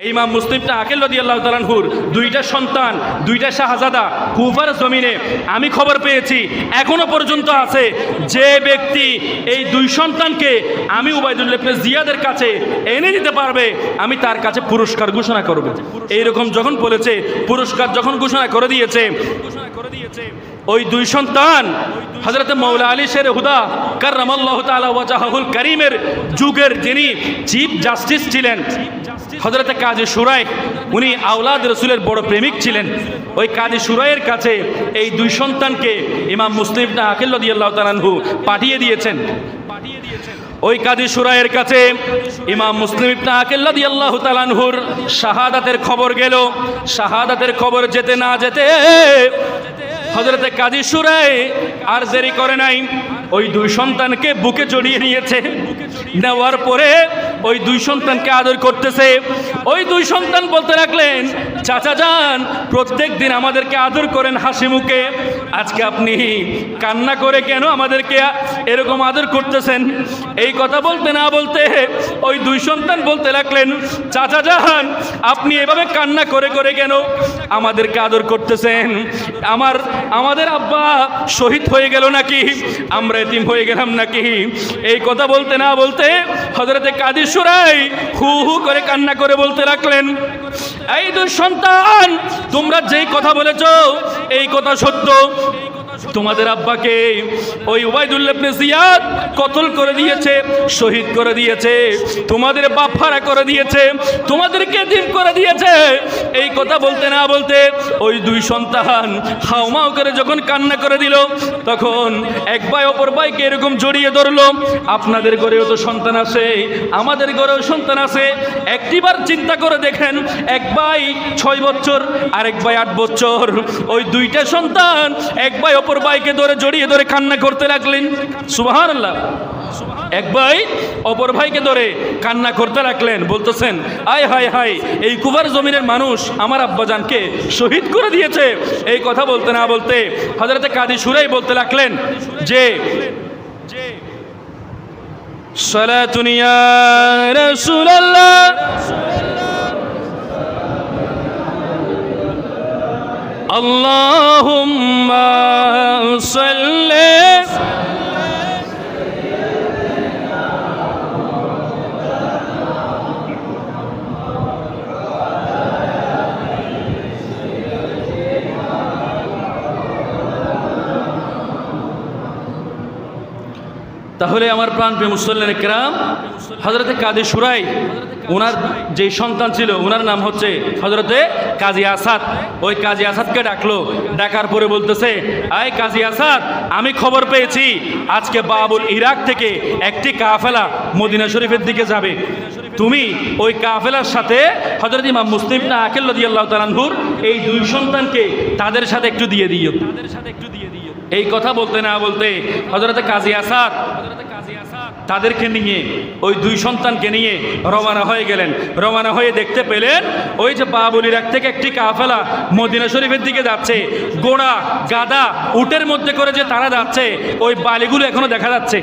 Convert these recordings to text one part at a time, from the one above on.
এই ইমাম মুসলিমটা আকেল রদি আল্লাহ তালানহুর দুইটা সন্তান, দুইটা শাহজাদা কুফার জমিনে। আমি খবর পেয়েছি, এখনও পর্যন্ত আছে যে ব্যক্তি এই দুই সন্তানকে আমি উবাইদুল্লাহ ইবনে জিয়াদের কাছে এনে দিতে পারবে, আমি তার কাছে পুরস্কার ঘোষণা করব। এইরকম যখন বলেছে, পুরস্কার যখন ঘোষণা করে দিয়েছে ঘোষণা করে দিয়েছে ওই দুই সন্তান হজরত মৌলা আলী শের হুদা ওয়াজাহুল করিমের যুগের যিনি চিফ জাস্টিস ছিলেন হজরত কাজী সুরাই, উনি আওলাদ রসুলের বড় প্রেমিক ছিলেন। ওই কাজী সুরাইয়ের কাছে এই দুই সন্তানকে ইমাম মুসলিম আকিল্লাহ তালানহু পাঠিয়ে দিয়েছেন। ওই কাজী সুরাইয়ের কাছে ইমাম মুসলিম ইবনে আকিল্লাহ আল্লাহ তালানহুর শাহাদাতের খবর গেল। শাহাদাতের খবর যেতে না যেতে হজরতে কাজী সুরায় আর জেরি করে নাই। ওই দুই সন্তানকে বুকে জড়িয়ে নিয়েছে। নেওয়ার পরে ওই দুই সন্তানকে আদর করতেছে। ওই দুই সন্তান বলতে রাখলেন চাচা যান, প্রত্যেক দিন আমাদেরকে আদর করেন হাসি মুখে। আজকে আপনি কান্না করে কেন আমাদেরকে এরকম আদর করতেছেন? এই কথা বলতে না বলতে ওই দুই সন্তান বলতে লাগলেন, চাচা যান, আপনি এভাবে কান্না করে করে কেন আমাদেরকে আদর করতেছেন? আমার, আমাদের আব্বা শহীদ হয়ে গেল নাকি? আমরা এতিম হয়ে গেলাম নাকি? এই কথা বলতে না বলতে হজরতে কাদিসুরাই হু হু করে কান্না করে বলতে রাখলেন এই দুই সন্তান তোমরা যেই কথা বলেছ এই কথা সত্য। তোমাদের আব্বাকে ওই উবাইদুল্লাহ ইবনে জিয়াদ কতল করে দিয়েছে, শহীদ করে দিয়েছে, তোমাদের বাপ ফাড়া করে দিয়েছে, তোমাদেরকে দিন করে দিয়েছে। এই কথা বলতে না বলতে ওই দুই সন্তান হাউমাউ করে যখন কান্না করে দিল, তখন এক ভাই অপর ভাইকে এরকম জড়িয়ে ধরলো, আপনাদের ঘরেও তো সন্তান আছে, আমাদের ঘরেও সন্তান আছে। একটিবার চিন্তা করে দেখেন, এক ভাই ছয় বছর, আরেক ভাই আট বছর। ওই দুইটা সন্তান এক ভাই অপর ভাইকে ধরে, জড়িয়ে ধরে কান্না করতে লাগলেন। সুবাহান আল্লাহ এক ভাই অপর ভাইকে ধরে কান্না করতে লাগলেন, বলতেছেন, আয় হায় হায়, এই কুবার জমিনের মানুষ আমার আব্বাজানকে শহীদ করে দিয়েছে। এই কথা বলতে না বলতে হজরতে কাদি সুরাই বলতে লাগলেন যে, সালাতুন ইয়া রাসূলুল্লাহ। اللهم صل তাহলে আমার প্রাণ প্রিয় মুসল্লেন কেরাম হজরতে কাজী সুরাই ওনার যে সন্তান ছিল, ওনার নাম হচ্ছে হজরতে কাজী আসাদ। ওই কাজী আসাদকে ডাকলো। ডাকার পরে বলতেছে, আয় কাজী আসাদ, আমি খবর পেয়েছি, আজকে বাবুল ইরাক থেকে একটি কাফেলা মদিনা শরীফের দিকে যাবে। তুমি ওই কাফেলার সাথে হজরত ইমাম মুসলিম না আকেল আল্লাহ তালানহুর এই দুই সন্তানকে তাদের সাথে একটু দিয়ে দিও। তাদের সাথে একটু দিয়ে দিও এই কথা বলতে না বলতে হজরতে কাজী আসাদ হজরতে কাজী আসাদ তাদেরকে নিয়ে, ওই দুই সন্তানকে নিয়ে রওনা হয়ে গেলেন। রওনা হয়ে দেখতে পেলেন, ওই যে বাবুলির এক থেকে একটি কাফেলা মদিনা শরীফের দিকে যাচ্ছে। গোড়া গাদা, উটের মধ্যে করে যে তারা যাচ্ছে, ওই বালিগুলো এখনও দেখা যাচ্ছে।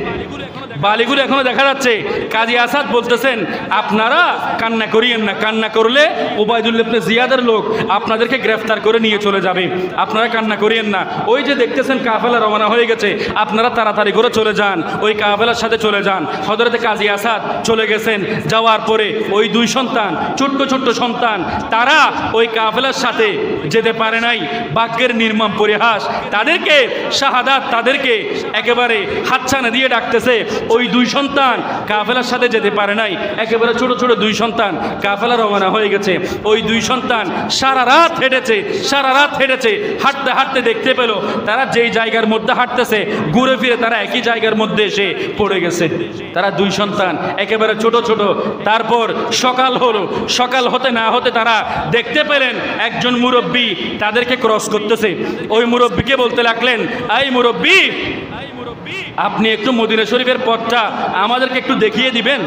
বালিগুলো এখনও দেখা যাচ্ছে। কাজী আসাদ বলতেছেন, আপনারা কান্না করিয়েন না। কান্না করলে ওবায়দুল্লাহ ইবনে জিয়াদের লোক আপনাদেরকে গ্রেফতার করে নিয়ে চলে যাবে। আপনারা কান্না করিয়েন না। ওই যে দেখতেছেন কাফেলা রওনা হয়ে গেছে। আপনারা তাড়াতাড়ি করে চলে যান। ওই কাফেলার সাথে চলে যান। হজরতে কাজী আসাদ চলে গেছেন। যাওয়ার পরে ওই দুই সন্তান, ছোট্ট ছোট্ট সন্তান, তারা ওই কাফেলার সাথে যেতে পারে নাই। বাক্যের নির্মম পরিহাস। তাদেরকে, শাহাদাত তাদেরকে একেবারে হাতছানা দিয়ে ডাকতেছে। ওই দুই সন্তান কাফেলার সাথে যেতে পারে নাই। একেবারে ছোট ছোট দুই সন্তান কাফেলা রওনা হয়ে গেছে। ওই দুই সন্তান সারা রাত হেঁটেছে, সারা রাত হেঁটেছে, হাঁটতে হাঁটতে দেখতে পেল। তারা যেই জায়গার মধ্যে হাঁটতেছে, ঘুরে ফিরে তারা একই জায়গার মধ্যে এসে পড়ে গেছে। তারা দুই সন্তান একেবারে ছোট ছোট। তারপর সকাল হলো। সকাল হতে না হতে তারা দেখতে পেলেন একজন মুরব্বী তাদেরকে ক্রস করতেছে। ওই মুরব্বীকে বলতে লাগলেন, এই মুরব্বী আপনি একটু মদিনা শরীফের পথটা আমাদেরকে একটু দেখিয়ে দিবেন?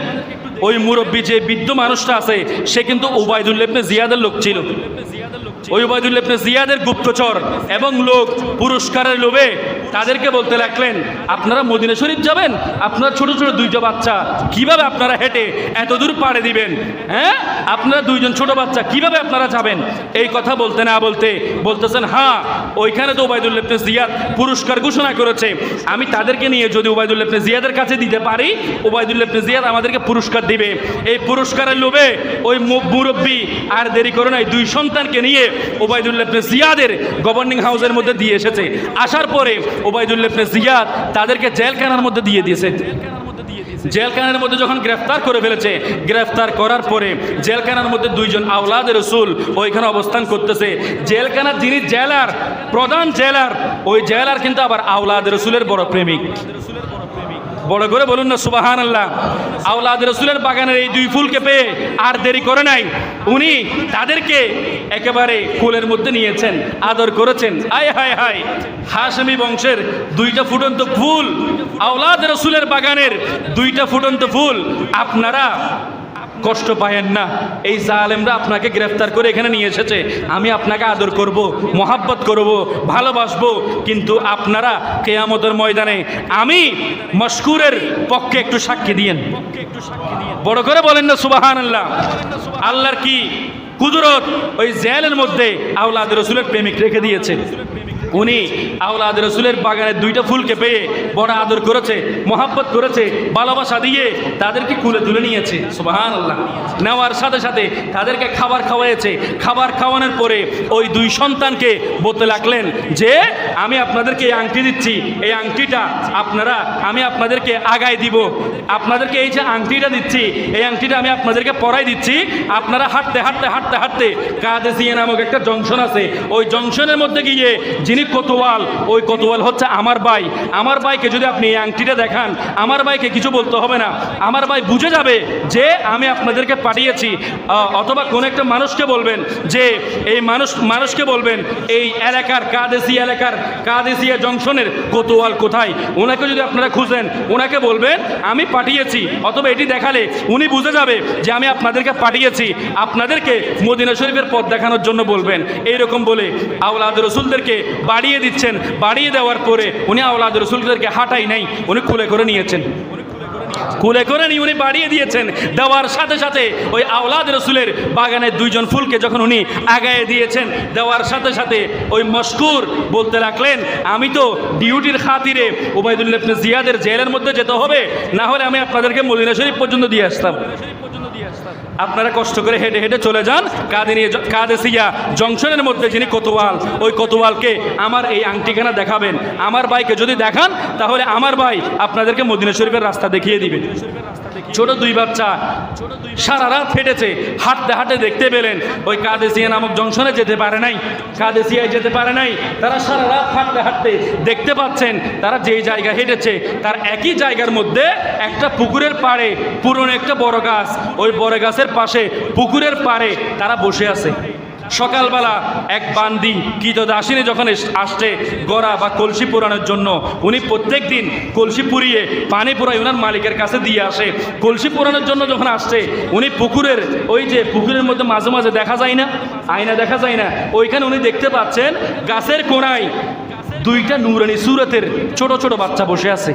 ওই মুরব্বী যে বৃদ্ধ মানুষটা আছে, সে কিন্তু ওবায়দুল্লেবনে জিয়াদের লোক ছিল। ওই ওবায়দুল্লেবনে জিয়াদের গুপ্তচর এবং লোক পুরস্কারের লোভে তাদেরকে বলতে লাগলেন, আপনারা মদিনা শরীফ যাবেন? আপনারা ছোট ছোট দুইটা বাচ্চা কীভাবে আপনারা হেঁটে এত দূর পাড়ে দিবেন? হ্যাঁ? আপনারা দুইজন ছোট বাচ্চা কীভাবে আপনারা যাবেন? এই কথা বলতে না বলতে বলতেছেন হ্যাঁ ওইখানে তো ওবায়দুল্লেবনে জিয়াদ পুরস্কার ঘোষণা করেছে। আমি তাদেরকে নিয়ে যদি ওবায়দুল্লেবনে জিয়াদের কাছে দিতে পারি ওবায়দুল্লেবনে জিয়াদ আমাদেরকে পুরস্কার দিবে। এই পুরস্কারের লোভে ওই মুরব্বী আর দেরি করে নাই, দুই সন্তানকে নিয়ে ওবায়দুল্লেবনে জিয়াদের গভর্নিং হাউসের মধ্যে দিয়ে এসেছে। আসার পরে ওবায়দুল্লেবনে জিয়াদ তাদেরকে জেলখানার মধ্যে দিয়ে দিয়েছে। জেলখানার মধ্যে যখন গ্রেফতার করে ফেলেছে, গ্রেফতার করার পরে জেলখানার মধ্যে দুইজন আওলাদ রসুল ওইখানে অবস্থান করতেছে। জেলখানার যিনি জেলার, প্রধান জেলার, ওই জেলার কিন্তু আবার আওলাদ রসুলের বড় প্রেমিক। বড় করে বলুন না সুবাহান আল্লাহ আওলাদ রসুলের বাগানের এই দুই ফুলকে পেয়ে আর দেরি করে নাই। উনি তাদেরকে একেবারে কুলের মধ্যে নিয়েছেন, আদর করেছেন। আয়, হায় হায় হাসমি বংশের দুইটা ফুটন্ত ফুল, আওলাদ রসুলের বাগানের দুইটা ফুটন্ত ফুল, আপনারা কষ্ট পায়েন না। এই জালেমরা আপনাকে গ্রেফতার করে এখানে নিয়ে এসেছে। আমি আপনাকে আদর করব, মহাব্বত করব, ভালোবাসবো। কিন্তু আপনারা কেয়ামতের ময়দানে আমি মশকুরের পক্ষে একটু সাক্ষী দিয়েন। বড় করে বলেন না সুবাহান আল্লাহ আল্লাহর কি কুদরত? ওই জেলের মধ্যে আওলাদ রসুলের প্রেমিক রেখে দিয়েছে। উনি আওলাদ রসুলের বাগানের দুইটা ফুলকে পেয়ে বড় আদর করেছে, মহাব্বত করেছে, ভালোবাসা দিয়ে তাদেরকে কুলে তুলে নিয়েছে সুবাহান আল্লাহ নেওয়ার সাথে সাথে তাদেরকে খাবার খাওয়াইছে খাবার খাওয়ানোর পরে ওই দুই সন্তানকে বলতে লাগলেন যে, আমি আপনাদেরকে এই আংটি দিচ্ছি। এই আংটিটা আপনারা, আমি আপনাদেরকে আগায় দিব। আপনাদেরকে এই যে আংটিটা দিচ্ছি, এই আংটিটা আমি আপনাদেরকে পরাই দিচ্ছি। আপনারা হাঁটতে হাঁটতে হাঁটতে হাঁটতে কাদেসিয়া নামক একটা জংশন আছে। ওই জংশনের মধ্যে গিয়ে যিনি কোতোয়াল, ওই কোতোয়াল হচ্ছে আমার ভাই। আমার ভাইকে যদি আপনি এই আংটিটা দেখান, আমার ভাইকে কিছু বলতে হবে না। আমার ভাই বুঝে যাবে যে আমি আপনাদেরকে পাঠিয়েছি। অথবা কোন একটা মানুষকে বলবেন যে, এই মানুষ, মানুষকে বলবেন, এই এলাকার কাদেসি এলাকার কাদেসিয়া জংশনের কোতোয়াল কোথায়? ওনাকে যদি আপনারা খুঁজেন ওনাকে বলবেন, আমি পাঠিয়েছি। অথবা এটি দেখালে উনি বুঝে যাবে যে আমি আপনাদেরকে পাঠিয়েছি। আপনাদেরকে মদিনা শরীফের পথ দেখানোর জন্য বলবেন। এইরকম বলে আওলাদ রসুলদেরকে বাড়িয়ে দিচ্ছেন, বাড়িয়ে দেওয়ার পরে উনি আওলাদ রসুলদেরকে হাঁটাই নাই, উনি খুলে করে নিয়েছেন। কুলে করে নিয়ে উনি বাড়িয়ে দিয়েছেন। দেওয়ার সাথে সাথে ওই আওলাদ রসুলের বাগানের দুইজন ফুলকে যখন উনি আগায়ে দিয়েছেন, দেওয়ার সাথে সাথে ওই মশকুর বলতে লাগলেন, আমি তো ডিউটির খাতিরে ওবায়দুল্লাহ জিয়াদের জেলের মধ্যে যেতে হবে, না হলে আমি আপনাদেরকে মদিনা শরীফ পর্যন্ত দিয়ে আসতাম। আপনারা কষ্ট করে হেঁটে হেঁটে চলে যান কাদিনিয়া কাদেসিয়া জংশনের মধ্যে যিনি কোতোয়াল, ওই কোতোয়ালকে আমার এই আংটিখানা দেখাবেন। আমার ভাইকে যদি দেখান, তাহলে আমার ভাই আপনাদেরকে মদিনা শরীফের রাস্তা দেখিয়ে দিবে। ছোট দুই বাচ্চা সারা রাত হেঁটেছে হাঁটতে হাঁটতে দেখতে পেলেন। ওই কাদেসিয়া নামক জংশনে যেতে পারে নাই, কাদেসিয়ায় যেতে পারে নাই। তারা সারা রাত হাঁটতে হাঁটতে দেখতে পাচ্ছেন, তারা যেই জায়গা হেঁটেছে, তার একই জায়গার মধ্যে একটা পুকুরের পাড়ে পুরনো একটা বড় গাছ। ওই বড় গাছের পাশে, পুকুরের পাড়ে তারা বসে আছে। সকালবেলা এক বান্দি কীত দাসিনী যখন আসছে গড়া বা কলসি পোড়ানোর জন্য, উনি প্রত্যেক দিন কলসি পুড়িয়ে পানি পুরাই ওনার মালিকের কাছে দিয়ে আসে। কলসি পোড়ানোর জন্য যখন আসছে, উনি পুকুরের, ওই যে পুকুরের মধ্যে মাঝে মাঝে দেখা যায় না, আয়না দেখা যায় না, ওইখানে উনি দেখতে পাচ্ছেন গাছের কোনায় দুইটা নুরানি সুরতের ছোট ছোট বাচ্চা বসে আছে।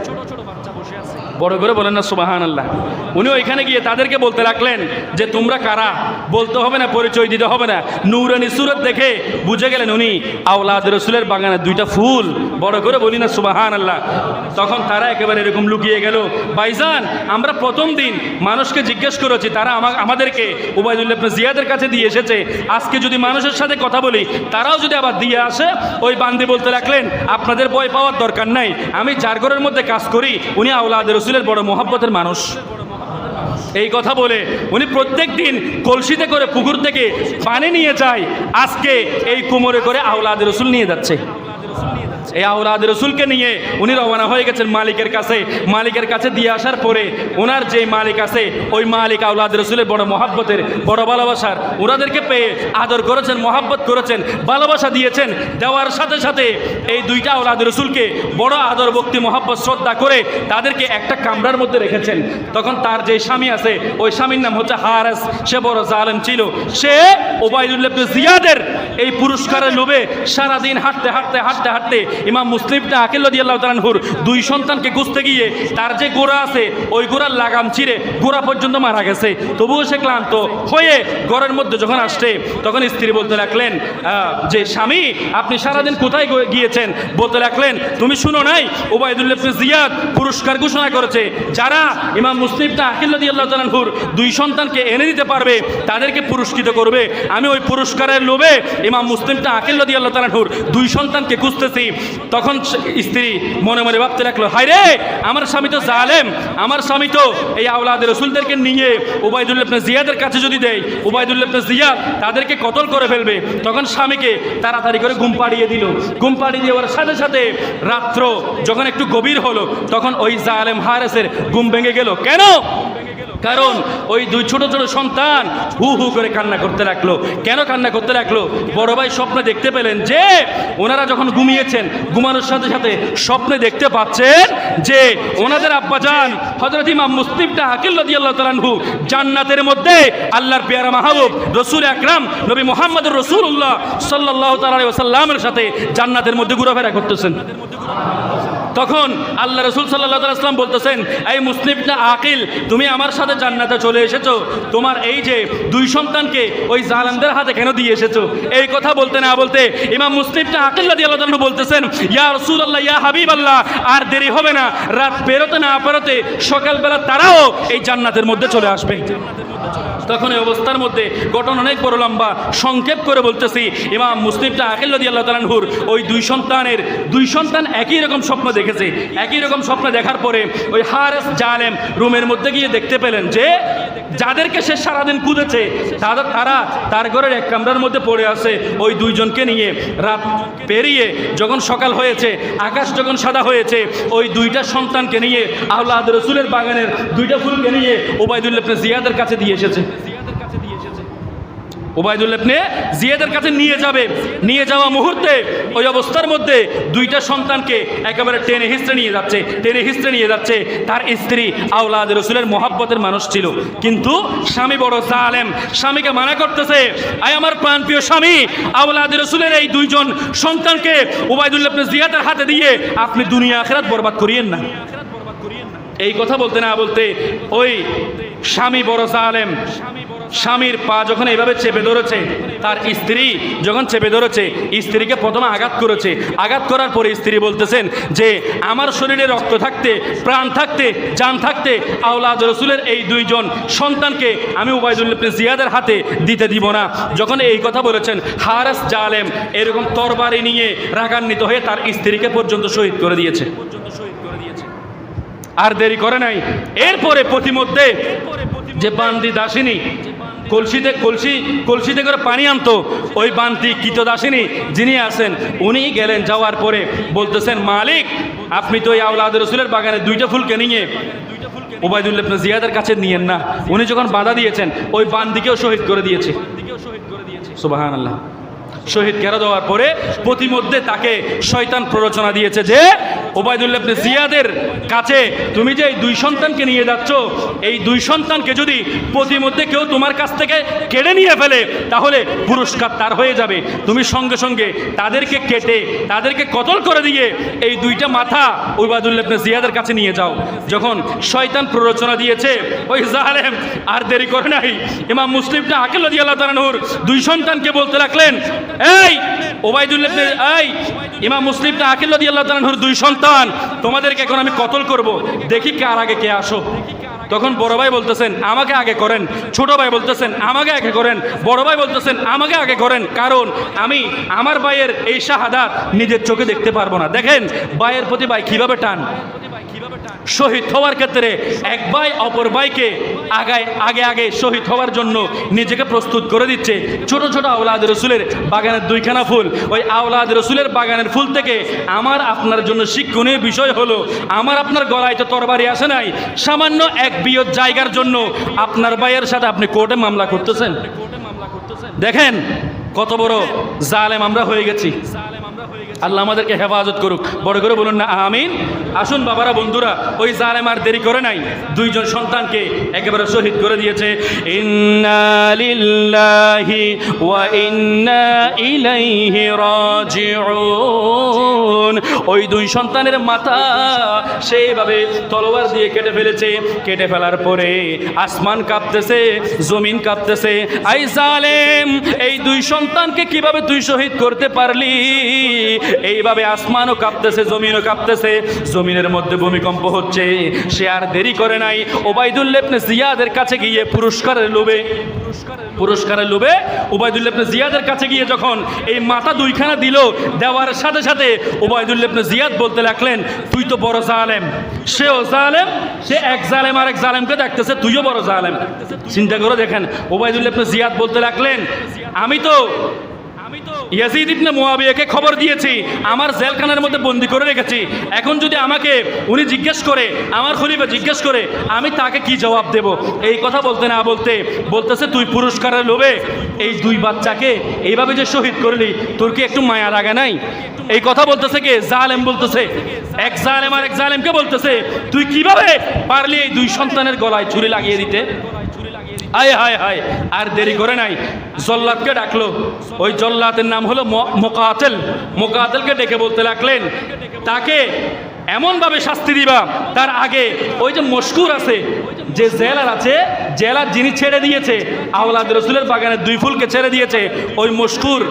বড় করে বলেন না সুবাহান আল্লাহ উনি ওইখানে গিয়ে তাদেরকে বলতে লাগলেন যে, তোমরা কারা? বলতে হবে না, পরিচয় দিতে হবে না। নূরানি সুরত দেখে বুঝে গেলেন উনি, আওলাদ রসুলের বাগানে দুইটা ফুল। বড় করে বলি না সুবাহান আল্লাহ তখন তারা একেবারে এরকম লুকিয়ে গেল। ভাইজান, আমরা প্রথম দিন মানুষকে জিজ্ঞেস করেছি, তারা আমা- আমাদেরকে উবায়দুল্লাহ জিয়াদের কাছে দিয়ে এসেছে। আজকে যদি মানুষের সাথে কথা বলি, তারাও যদি আবার দিয়ে আসে, ওই বান্দি বলতে রাখলেন আপনাদের ভয় পাওয়ার দরকার নাই। আমি যার ঘরের মধ্যে কাজ করি। উনি আওলাদ রসুলের বড় মোহাব্বতের মানুষ। এই কথা বলে উনি প্রত্যেক দিন কলসিতে করে পুকুর থেকে পানি নিয়ে যায়। আজকে এই কুমোরে করে আওলাদ রসুল নিয়ে যাচ্ছে। এই আওলাদ রসুলকে নিয়ে উনি রওনা হয়ে গেছেন মালিকের কাছে। মালিকের কাছে দিয়ে আসার পরে ওনার যে মালিক আছে, ওই মালিক আওলাদ রসুলের বড় মহাব্বতের, বড় ভালোবাসার ওনাদেরকে পেয়ে আদর করেছেন, মহাব্বত করেছেন, ভালোবাসা দিয়েছেন। দেওয়ার সাথে সাথে এই দুইটা আওলাদ রসুলকে বড় আদর, ভক্তি, মহাব্বত, শ্রদ্ধা করে তাদেরকে একটা কামরার মধ্যে রেখেছেন। তখন তার যে স্বামী আছে, ওই স্বামীর নাম হচ্ছে হারাস। সে বড় জালেম ছিল। সে ওবায়দুল্লাহ জিয়াদের এই পুরস্কারের লোভে সারাদিন হাঁটতে হাঁটতে হাঁটতে হাঁটতে ইমাম মুসলিমটা আকিল দিয়ে আল্লাহ তালানহুর দুই সন্তানকে খুঁজতে গিয়ে তার যে গোড়া আছে ওই গোড়ার লাগাম ছিঁড়ে গোড়া পর্যন্ত মারা গেছে। তবুও সে ক্লান্ত হয়ে ঘরের মধ্যে যখন আসছে তখন স্ত্রী বলতে আহ, যে স্বামী আপনি সারাদিন কোথায় গিয়েছেন? বলতে লাগলেন তুমি শুনো নাই ওবায়দুল্লাহ জিয়াদ পুরস্কার ঘোষণা করেছে যারা ইমাম মুসলিমটা আকিল দিয়ে আল্লাহ তালানহুর দুই সন্তানকে এনে দিতে পারবে তাদেরকে পুরস্কৃত করবে। আমি ওই পুরস্কারের লোভে ইমাম মুসলিমটা দিয়ে আল্লাহ তালানহুর দুই সন্তানকে খুঁজতেছি। তখন স্ত্রী মনে মনে ভাবতে লাগল, হায় রে, আমার স্বামী তো জালেম, আমার স্বামী তো এই আওলাদের রসুলদেরকে নিয়ে উবায়দুল্লাহ জিয়াদের কাছে যদি দেয়, উবায়দুল্লাহ জিয়াদ তাদেরকে কতল করে ফেলবে? তখন স্বামীকে তাড়াতাড়ি করে ঘুম পাড়িয়ে দিল। ঘুম পাড়িয়ে দেওয়ার সাথে সাথে রাত্র যখন একটু গভীর হলো, তখন ওই জালেম হারেসের ঘুম ভেঙে গেল। কেন? কারণ ওই দুই ছোট ছোট সন্তান হু হু করে কান্না করতে লাগল। কেন কান্না করতে লাগল? বড় ভাই স্বপ্নে দেখতে পেলেন যে, ওনারা যখন ঘুমিয়েছেন, ঘুমানোর সাথে সাথে স্বপ্নে দেখতে পাচ্ছেন যে, ওনাদের আব্বাজান হজরত ইমাম মুসলিমটা আকিল আল্লাহ তালানহু জান্নাতের মধ্যে আল্লাহর পেয়ারা মাহবুব, রসুল আকরাম, নবী মোহাম্মদ রসুল্লাহ সাল্লাহ তালামের সাথে জান্নাতের মধ্যে ঘোরাফেরা করতেছেন। তখন আল্লাহ রসুল সাল্লাহ আসলাম বলতেছেন, এই মুসলিমটা আকিল, তুমি আমার সাথে জান্নাতে চলে এসেছ। তোমার এই যে দুই সন্তানকে ওই জালামদের হাতে কেন দিয়ে এসেছ? এই কথা বলতে না বলতে ইমাম মুসলিমটা আকিল রাদি আল্লাহ বলতেছেন, ইয়া রসুল আল্লাহ ইয়া হাবিব আল্লাহ আর দেরি হবে না। রাত পেরোতে না পেরোতে সকালবেলা তারাও এই জান্নাতের মধ্যে চলে আসবে। তখন এই অবস্থার মধ্যে ঘটনা অনেক বড় লম্বা। সংক্ষেপ করে বলতেছি, ইমাম মুসলিমটা আকিল রদি আল্লাহ তালানহুর ওই দুই সন্তানের, দুই সন্তান একই রকম স্বপ্ন দেখেছে। একই রকম স্বপ্ন দেখার পরে ওই হারেস জালেম রুমের মধ্যে গিয়ে দেখতে পেলেন যে, যাদেরকে সে সারাদিন কুদেছে তাদের, তারা তার ঘরের এক কামরার মধ্যে পড়ে আছে। ওই দুইজনকে নিয়ে রাত পেরিয়ে যখন সকাল হয়েছে, আকাশ যখন সাদা হয়েছে, ওই দুইটা সন্তানকে নিয়ে আল্লাহ রসুলের বাগানের দুইটা ফুলকে নিয়ে ওবায়দুল্লাহ জিয়াদের কাছে দিয়ে এসেছে। ওবায়দুল্লাহ ইবনে জিয়াদের কাছে নিয়ে যাবে। নিয়ে যাওয়া মুহূর্তে ওই অবস্থার মধ্যে দুইটা সন্তানকে একেবারে টেনে হিস্ট্রে নিয়ে যাচ্ছে, টেনে হিস্ট্রে নিয়ে যাচ্ছে। তার স্ত্রী আওলাদ রসুলের মহাব্বতের মানুষ ছিল। কিন্তু স্বামী বড় জালেম, স্বামীকে মানা করতেছে, আয় আমার প্রাণপ্রিয় স্বামী, আওলাদ রসুলের এই দুইজন সন্তানকে ওবায়দুল্লাহ জিয়াদের হাতে দিয়ে আপনি দুনিয়া আখেরাত বরবাদ করিয়েন না। এই কথা বলতে না বলতে ওই স্বামী বড় জালেম। স্বামীর পা যখন এইভাবে চেপে ধরেছে, তার স্ত্রী যখন চেপে ধরেছে, স্ত্রীকে প্রথমে আঘাত করেছে। আঘাত করার পরে স্ত্রী বলতেছেন যে, আমার শরীরে রক্ত থাকতে, প্রাণ থাকতে, জান থাকতে, আওলাদ রসুলের এই দুইজন সন্তানকে আমি উবায়দুল্লাহ জিয়াদের হাতে দিতে দিব না। যখন এই কথা বলেছেন, হারাস জালেম এরকম তরবারি নিয়ে রাগান্বিত হয়ে তার স্ত্রীকে পর্যন্ত শহীদ করে দিয়েছে। আর দেরি করে নাই। এরপরে প্রতিমধ্যে যে বান্দি দাসিনী, কলসিতে কলসি, কলসিতে করে পানি আনতো, ওই বান্তি কীত দাসিনী যিনি আছেন, উনি গেলেন যাওয়ার পরে বলতেছেন, মালিক, আপনি তো এই আউলাদ রসুলের বাগানে দুইটা ফুলকে নিয়ে ওবায়দুল্লাহ জিয়াদের কাছে নিয়েন না। উনি যখন বাধা দিয়েছেন, ওই বান্দিকেও শহীদ করে দিয়েছে। সুবাহান আল্লাহ শহীদ ঘেরা দেওয়ার পরে প্রতিমধ্যে তাকে শয়তান প্ররোচনা দিয়েছে যে, ওবায়দুল্লাহ জিয়াদের কাছে তুমি যে এই দুই সন্তানকে নিয়ে যাচ্ছ, এই দুই সন্তানকে যদি প্রতিমধ্যে কেউ তোমার কাছ থেকে কেড়ে নিয়ে ফেলে, তাহলে পুরস্কার তার হয়ে যাবে। তুমি সঙ্গে সঙ্গে তাদেরকে কেটে, তাদেরকে কতল করে দিয়ে এই দুইটা মাথা ওবায়দুল্লাহ জিয়াদের কাছে নিয়ে যাও। যখন শয়তান প্ররোচনা দিয়েছে, ওই জালেম আর দেরি করে নাই। ইমাম মুসলিমটা আকেল দিয়ে আল্লাহ তালানহুর দুই সন্তানকে বলতে লাগলেন এই ওবায়দুল্লাহ এই, ইমাম মুসলিমটা আকিল দিয়ে আল্লাহ দুই সন্তান। তোমাদেরকে এখন আমি কতল করব? দেখি কার আগে কে আসো। তখন বড় ভাই বলতেছেন, আমাকে আগে করেন। ছোট ভাই বলতেছেন, আমাকে আগে করেন। বড় ভাই বলতেছেন, আমাকে আগে করেন। কারণ আমি, আমার ভাইয়ের এই শাহাদাত নিজের চোখে দেখতে পারব না। দেখেন, ভাইয়ের প্রতি ভাই কীভাবে টান? শহীদ হওয়ার ক্ষেত্রে এক ভাই অপর ভাইকে আগায় আগে আগে শহীদ হওয়ার জন্য নিজেকে প্রস্তুত করে দিচ্ছে। ছোট ছোট আওলাদ রসুলের বাগানের দুইখানা ফুল। ওই আওলাদ রসুলের বাগানের ফুল থেকে আমার আপনার জন্য শিক্ষণীয় বিষয় হলো, আমার আপনার গলায় তো তরবারি আসে নাই। সামান্য এক বিয়ত জায়গার জন্য আপনার ভাইয়ের সাথে আপনি কোর্টে মামলা করতেছেন? দেখেন কত বড় জালেম আমরা হয়ে গেছি। আল্লাহ আমাদেরকে হেফাজত করুক। বড় করে বলুন না, আমিন। আসুন বাবারা, বন্ধুরা, ওই জালেম আর দেরি করে নাই। দুইজন সন্তানকে একেবারে শহীদ করে দিয়েছে। ওয়া ওই দুই সন্তানের মাথা সেইভাবে তলোয়ার দিয়ে কেটে ফেলেছে। কেটে ফেলার পরে আসমান কাঁপতেছে, জমিন কাঁপতেছে। আই জালেম, এই দুই সন্তানকে কীভাবে তুই শহীদ করতে পারলি? এইভাবে আসমানও কাঁপতেছে, জমিনও কাঁপতেছে, জমিনের মধ্যে ভূমিকম্প হচ্ছে, সে আর দেরি করে নাই। ওবায়দুল্লেবনে জিয়াদের কাছে গিয়ে পুরস্কারের লোভে পুরস্কারের লোভে ওবায়দুল্লেবনে জিয়াদের কাছে গিয়ে যখন এই মাথা দুইখানা দিল, দেওয়ার সাথে সাথে ওবায়দুল্লেবনে জিয়াদ বলতে লাগলেন, তুই তো বড় জালেম, সেও জালেম, সে এক জালেম আর এক জালেমকে দেখতেছে, তুইও বড় জালেম। চিন্তা করে দেখেন ওবায়দুল্লেবনে জিয়াদ বলতে লাগলেন আমি তো ইয়াজিদ ইবনে মুয়াবিয়াকে খবর দিয়েছি আমার জেলখানার মধ্যে বন্দি করে রেখেছি। এখন যদি আমাকে উনি জিজ্ঞেস করে আমার খলিফা জিজ্ঞেস করে আমি তাকে কি জবাব দেব? এই কথা বলতে না বলতে বলতেছে তুই পুরস্কারের লোভে এই দুই বাচ্চাকে এইভাবে যে শহীদ করলি তোর কি একটু মায়া লাগা নাই? এই কথা বলতেছে কে? জালেম বলতেছে। এক জালেম আর এক জালেমকে বলতেছে তুই কীভাবে পারলি এই দুই সন্তানের গলায় ছুরি লাগিয়ে দিতে? আয় হায় হায় আর দেরি করে নাই। জল্লাদকে ডাকলো। ওই জল্লাদের নাম হলো মোকাতেল। মোকাতেলকে ডেকে বলতে লাগলেন, তাকে এমনভাবে শাস্তি দিবা, তার আগে ওই যে মশকুর আছে, যে জেলার আছে, জেলার যিনি ছেড়ে দিয়েছে, আওলাদ রসুলের বাগানের দুই ফুলকে ছেড়ে দিয়েছে, ওই মশকুর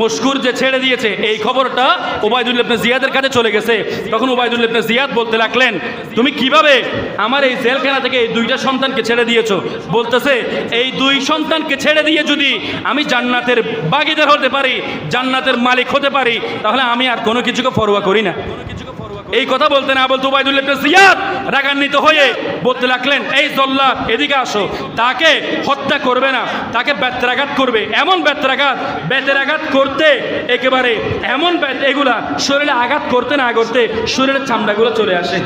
মশকুর যে ছেড়ে দিয়েছে, এই খবরটা ওবায়দুল ইবনে জিয়াদের কাছে চলে গেছে। তখন ওবায়দুল ইবনে জিয়াদ বলতে লাগলেন, তুমি কীভাবে আমার এই জেলখানা থেকে এই দুইটা সন্তানকে ছেড়ে দিয়েছ? বলতেছে, এই দুই সন্তানকে ছেড়ে দিয়ে যদি আমি জান্নাতের বাগিদার হতে পারি, জান্নাতের মালিক হতে পারি, তাহলে আমি আর কোনো কিছুকে ফরোয়া করি না। এই কথা বলতে না বলতো রাগান্বিত হয়ে বলতে লাগলেন, এই জল্লা, এদিকে আসো। তাকে হত্যা করবে না। তাকে ব্যত্রাঘাত করবে। এমন ব্যত্রাঘাত ব্যত্রাঘাত করতে একেবারে এমন এগুলা শরীরে আঘাত করতে না করতে শরীরের চামড়াগুলো চলে আসে।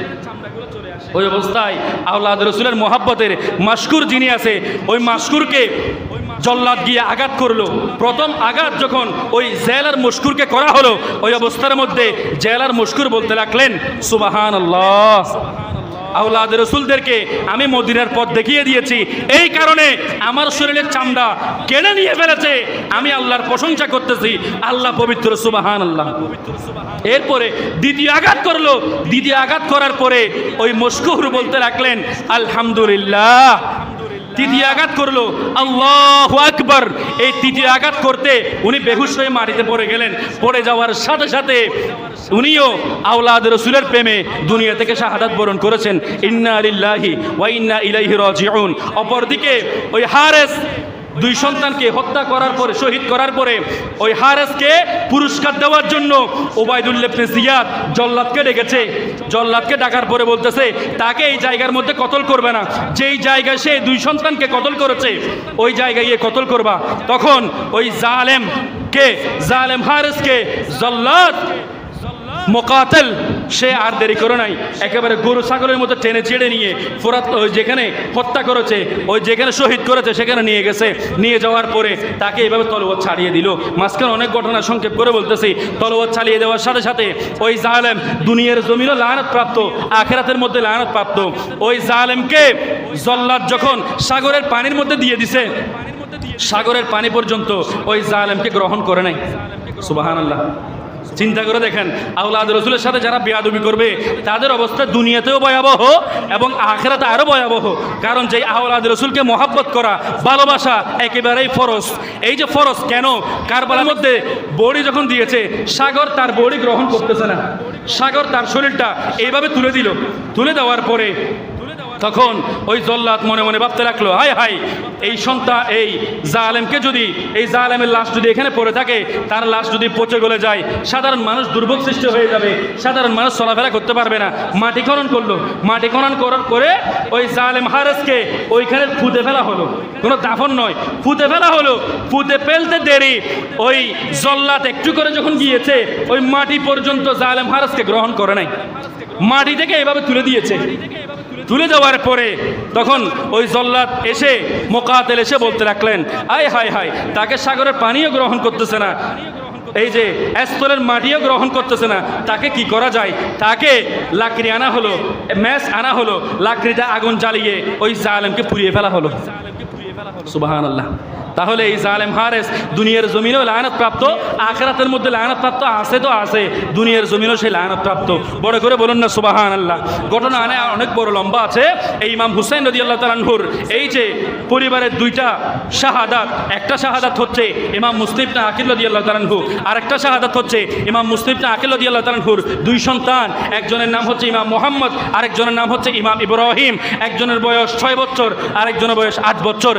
ওই অবস্থায় আল্লাহ রসুলের মোহাব্বতের মাস্কুর যিনি আছে, ওই মাস্কুরকে জল্লাদ গিয়ে আঘাত করল। প্রথম আঘাত যখন ওই জেলার মুস্কুরকে করা হলো, ওই অবস্থার মধ্যে জেলার মুস্কুর বলতে লাগলেন সুবাহান আল্লাহ আউলাদ রসুলদেরকে আমি মদিনার পথ দেখিয়ে দিয়েছি। এই কারণে আমার শরীরের চামড়া কেনে নিয়ে ফেলেছে। আমি আল্লাহর প্রশংসা করতেছি। আল্লাহ পবিত্র সুবাহান আল্লাহ এরপরে দ্বিতীয় আঘাত করল। দ্বিতীয় আঘাত করার পরে ওই মস্কুর বলতে রাখলেন, আলহামদুলিল্লাহ। তৃতীয় আঘাত করল। আল্লাহ আকবর। এই তৃতীয় আঘাত করতে উনি বেহুশ হয়ে মাটিতে পড়ে গেলেন। পড়ে যাওয়ার সাথে সাথে উনিও আওলাদ রসুলের প্রেমে দুনিয়া থেকে শাহাদাত বরণ করেছেন। ইন্না আলিল্লাহি ওয়া ইন্না ইলাইহি রাজিউন। অপরদিকে ওই হারেস দুই সন্তানকে হত্যা করার পরে, শহীদ করার পরে ওই হারেসকে পুরস্কার দেওয়ার জন্য ওবায়দুল্লেব জিয়াদ জল্লাদকে ডেকেছে। জল্লাদকে ডাকার পরে বলতেছে, তাকে এই জায়গার মধ্যে কতল করবে না। যেই জায়গায় সে দুই সন্তানকে কতল করেছে, ওই জায়গায় গিয়ে কতল করবা। তখন ওই জালেম কে জালেম হারেসকে জল্লাদ মোকাতেল সে আর দেরি করে নাই। একেবারে গরু ছাগলের মতো টেনে ছেড়ে নিয়ে ফোরাত, ওই যেখানে হত্যা করেছে, ওই যেখানে শহীদ করেছে, সেখানে নিয়ে গেছে। নিয়ে যাওয়ার পরে তাকে এভাবে তলবত ছাড়িয়ে দিল। মাঝখানে অনেক ঘটনা সংক্ষেপ করে বলতেছি। তলবত ছাড়িয়ে দেওয়ার সাথে সাথে ওই জালেম দুনিয়ার জমিনও লানত প্রাপ্ত আখেরাতের মধ্যে লানত প্রাপ্ত ওই জালেমকে জল্লাদ যখন সাগরের পানির মধ্যে দিয়ে দিছে, সাগরের পানি পর্যন্ত ওই জালেমকে গ্রহণ করে নাই। সুবাহান আল্লাহ চিন্তা করে দেখেন আউলাদ রসুলের সাথে যারা বেয়াদবি করবে, তাদের অবস্থা দুনিয়াতেও ভয়াবহ এবং আখেরাতে আরও ভয়াবহ। কারণ যে আউলাদ রসুলকে মহাব্বত করা, ভালোবাসা একেবারেই ফরজ। এই যে ফরজ কেন? কারবালার মধ্যে বড়ি যখন দিয়েছে, সাগর তার বড়ি গ্রহণ করতেছে না। সাগর তার শরীরটা এইভাবে তুলে দিল। তুলে দেওয়ার পরে তখন ওই জল্লাদ মনে মনে ভাবতে লাগল হাই হাই এই সন্তান এই জালেমকে যদি, এই জালেমের লাশ যদি এখানে পড়ে থাকে, তার লাশ যদি পচে গলে যায়, সাধারণ মানুষ দুর্ভোগ সৃষ্টি হয়ে যাবে, সাধারণ মানুষ চলাফেরা করতে পারবে না। মাটি খনন করল, মাটি খনন করার করে ওই জালেম হারেসকে ওইখানে ফুটে ফেলা হলো। কোনো দাফন নয় ফুটে ফেলা হলো ফুটে ফেলতে দেরি, ওই জল্লাদ একটু করে যখন গিয়েছে, ওই মাটি পর্যন্ত জালেম হারেসকে গ্রহণ করে নাই। মাটি থেকে এভাবে তুলে দিয়েছে। তুলে দেওয়ার পরে তখন ওই জল্লাদ এসে মোকাতেল এসে বলতে রাখলেন আয় হায় হায়, তাকে সাগরের পানিও গ্রহণ করতেছে না। এই যে স্তরের মাটিও গ্রহণ করতেছে না, তাকে কি করা যায়? তাকে লাকড়ি আনা হলো ম্যাচ আনা হলো, লাকড়িতে আগুন জ্বালিয়ে ওই জালেমকে পুড়িয়ে ফেলা হলো। সুবাহান আল্লাহ তাহলে এই জালেম হারেস দুনিয়ার জমিনেও লায়নত প্রাপ্ত আখরাতের মধ্যে লায়নত প্রাপ্ত আছে তো আছে, দুনিয়ার জমিনেও সেই লায়নত প্রাপ্ত বড় করে বলুন না সুবাহান আল্লাহ ঘটনা আনে অনেক বড় লম্বা আছে। এই ইমাম হুসাইন রদি আল্লাহ তালানহুর এই যে পরিবারের দুইটা শাহাদাত, একটা শাহাদাত হচ্ছে ইমাম মুসলিম না আকিল রদি আল্লাহ তালানহু আর একটা শাহাদাত হচ্ছে ইমাম মুসলিম না আকিল রদি আল্লাহ তালানহুর দুই সন্তান। একজনের নাম হচ্ছে ইমাম মোহাম্মদ, আরেকজনের নাম হচ্ছে ইমাম ইব্রাহিম। একজনের বয়স ছয় বছর, আরেকজনের বয়স আট বছর।